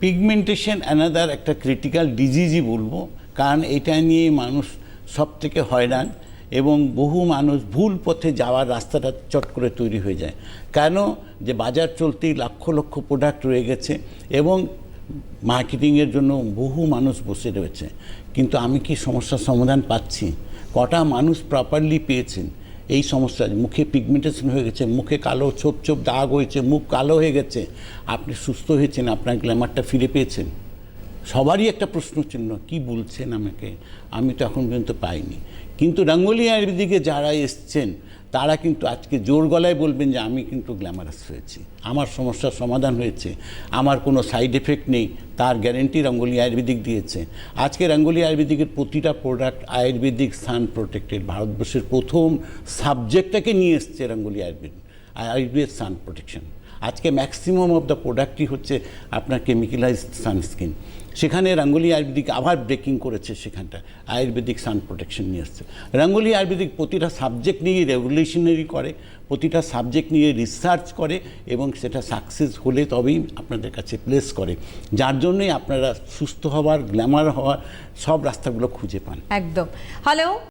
Pigmentation another একটা critical ডিজিজই বলব। কারণ এটা নিয়ে মানুষ সব থেকে হয়রান এবং বহু মানুষ ভুল পথে যাওয়ার রাস্তাটা চট করে তৈরি হয়ে যায়। কেন? যে বাজার চলতেই লক্ষ লক্ষ প্রোডাক্ট রয়ে গেছে এবং মার্কেটিংয়ের জন্য বহু মানুষ বসে রয়েছে। কিন্তু আমি কি সমস্যার সমাধান পাচ্ছি? কটা মানুষ প্রপারলি পেয়েছেন? এই সমস্যা মুখে পিগমেন্টেশন হয়ে গেছে, মুখে কালো ছোপ ছোপ দাগ হয়েছে, মুখ কালো হয়ে গেছে। আপনি সুস্থ হয়েছেন, আপনার গ্ল্যামারটা ফিরে পেয়েছেন। সবারই একটা প্রশ্ন চিহ্ন কি বলছেন আমাকে? আমি তো এখন পর্যন্ত পাইনি। কিন্তু রঙ্গোলি দিকে যারা এসছেন তারা কিন্তু আজকে জোর গলায় বলবেন যে আমি কিন্তু গ্ল্যামারাস হয়েছি। আমার সমস্যার সমাধান হয়েছে। আমার কোনো সাইড এফেক্ট নেই। তার গ্যারেন্টি রঙ্গোলি আয়ুর্বেদিক দিয়েছে। আজকে রঙ্গোলি আয়ুর্বেদিকের প্রতিটা প্রোডাক্ট আয়ুর্বেদিক সান প্রোটেক্টেড ভারতবর্ষের প্রথম সাবজেক্টটাকে নিয়ে এসছে রঙ্গোলি আয়ুর্বেদ আয়ুর্বেদ সান প্রোটেকশন আজকে ম্যাক্সিমাম অফ দ্য প্রোডাক্টই হচ্ছে আপনার কেমিক্যালাইজড সানস্ক্রিন সেখানে রঙ্গোলি আয়ুর্বেদিক আবার ব্রেকিং করেছে সেখানটা। আয়ুর্বেদিক সান প্রোটেকশন নিয়ে আসছে রঙ্গোলি আয়ুর্বেদিক প্রতিটা সাবজেক্ট নিয়ে রেগুলেশনারি করে, প্রতিটা সাবজেক্ট নিয়ে রিসার্চ করে এবং সেটা সাকসেস হলে তবেই আপনাদের কাছে প্লেস করে। যার জন্যই আপনারা সুস্থ হওয়ার গ্ল্যামার হওয়ার সব রাস্তাগুলো খুঁজে পান। একদম। হ্যালো